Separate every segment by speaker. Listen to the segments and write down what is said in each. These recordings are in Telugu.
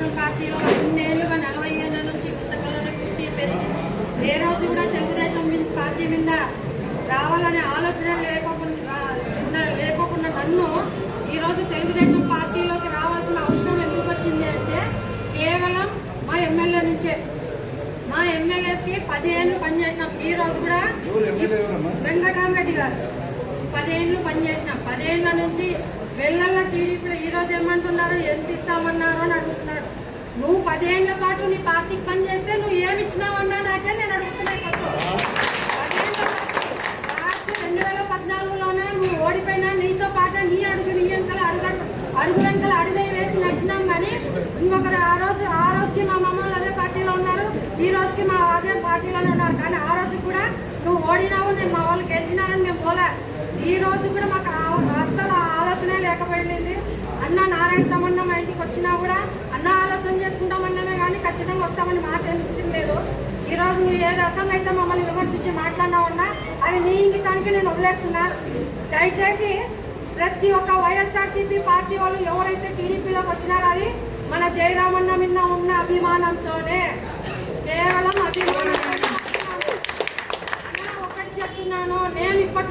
Speaker 1: తెలుగుదేశం పార్టీలో ఇన్నేళ్ళుగా నలభై ఏళ్ళ నుంచి గుంతకల్లోనే పుట్టి పెరిగి ఏ రోజు కూడా తెలుగుదేశం పార్టీ మీద రావాలనే ఆలోచన లేకోకుండా లేకోకుండా నన్ను ఈ రోజు తెలుగుదేశం పార్టీలోకి రావాల్సిన అవసరం ఎందుకు వచ్చింది అంటే కేవలం మా ఎమ్మెల్యే నుంచే. మా ఎమ్మెల్యేకి పదిహేను పనిచేసినాం. ఈ రోజు కూడా వెంకటరామరెడ్డి గారు. పదేళ్ళు పనిచేసిన పదేళ్ళ నుంచి వెళ్ళల్ల టీడీపీలో ఈరోజు ఏమంటున్నారు? ఎంత ఇస్తామన్నారు అని అడుగుతున్నాడు. నువ్వు పదేళ్ళ పాటు నీ పార్టీకి పనిచేస్తే నువ్వు ఏమి ఇచ్చినావన్నా నాకే నేను అడుగుతున్నాను రెండు వేల పద్నాలుగులోనే నువ్వు ఓడిపోయినా నీతో పాటు నీ అడుగు నీ వెనకాల అడుగు అడుగు వెనకాల అడుగై వేసి నడిచినాం కానీ ఇంకొకరు ఆ రోజు ఆ రోజుకి మా మమ్మల్ని అదే పార్టీలో ఉన్నారు. ఈ రోజుకి మా అదే పార్టీలోనే ఉన్నారు. కానీ ఆ రోజు కూడా నువ్వు ఓడినావు నేను మా వాళ్ళు గెలిచినా ఈ రోజు కూడా మాకు అసలు అస్సలు ఆ ఆలోచనే లేకపోయింది. అన్న నారాయణ సంబంధం ఇంటికి వచ్చినా కూడా అన్న ఆలోచన చేసుకుంటామన్నమే కానీ ఖచ్చితంగా వస్తామని మాట ఇచ్చింది లేదు. ఈ రోజు నువ్వు ఏ రకంగా అయితే మమ్మల్ని విమర్శించి మాట్లాడినావన్నా అది నీ ఇంగితానికి నేను వదిలేస్తున్నా. దయచేసి ప్రతి ఒక్క వైఎస్ఆర్సీపీ పార్టీ వాళ్ళు ఎవరైతే టీడీపీలోకి వచ్చినారో అది మన జయరామన్న మీద ఉన్న అభిమానంతోనే. కేవలం అభిమానం వస్తున్నాము. అన్న ఒకటి చెప్తున్నాను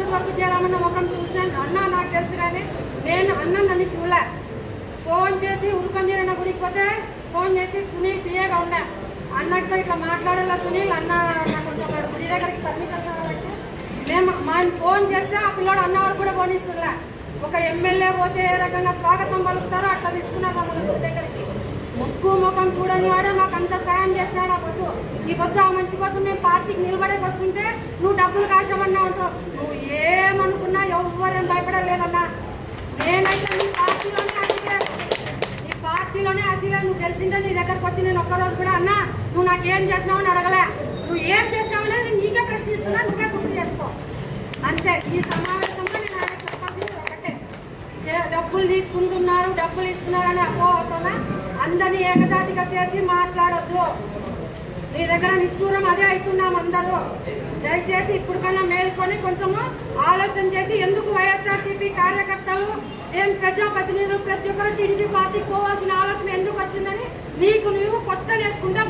Speaker 1: నేను వరకు జయరామన్న ముఖం చూసినాను. అన్న నాకు తెలుసు కానీ నేను అన్న నన్ను చూడలే. ఫోన్ చేసి ఉరుకంజీరన్న గుడికి పోతే ఫోన్ చేసి సునీల్ పిఏగా ఉన్నా అన్నతో ఇట్లా మాట్లాడాలా సునీల్? అన్న నాకు కొంచెం గుడి దగ్గరికి పర్మిషన్ కావాలంటే మేము మా ఫోన్ చేస్తే ఆ పిల్లోడు అన్న వరకు కూడా పోనిస్తులే ఒక ఎమ్మెల్యే పోతే ఏ రకంగా స్వాగతం పలుకుతారో అట్లా పిలుచుకున్నారు మమ్మల్ని గుడి దగ్గరికి. ముక్కు ముఖం చూడని వాడే మాకు అంత సాయం చేసినాడు ఆ పొద్దు? ఈ పొద్దు ఆ మనిషి కోసం మేము పార్టీకి నిలబడేకి వస్తుంటే నువ్వు డబ్బులు కాశామన్నా ఉంటావు నువ్వు ఏమనుకున్నా ఎవ్వరేం భయపడలేదన్నా. నేనైతే నీ పార్టీలోనే అడిగాను నీ పార్టీలోనే అసలు. నువ్వు గెలిచింటే నీ దగ్గరకు వచ్చి నేను ఒక్కరోజు కూడా అన్నా నువ్వు నాకేం చేసినావని అడగలే. నువ్వు ఏం చేసినావు నేను నీకే ప్రశ్నిస్తున్నా నువ్వే గుర్తు చేసుకో. అంతే. ఈ సమావేశంలో నేను ఆయన చెప్పాల్సింది ఒకటే. డబ్బులు తీసుకుంటున్నారు డబ్బులు ఇస్తున్నారని అపోహతోన అందరినీ ఏకదాటిగా చేసి మాట్లాడొద్దు. నీ దగ్గర నిష్ఠూరం అదే అవుతున్నాం అందరూ. దయచేసి ఇప్పటికన్నా మేల్కొని కొంచెము ఆలోచన చేసి ఎందుకు వైఎస్ఆర్సీపీ కార్యకర్తలు ఏం ప్రజాప్రతినిధులు ప్రతి ఒక్కరు టీడీపీ పార్టీకి పోవాల్సిన ఆలోచన ఎందుకు వచ్చిందని నీకు నువ్వు క్వశ్చన్ వేసుకుంటా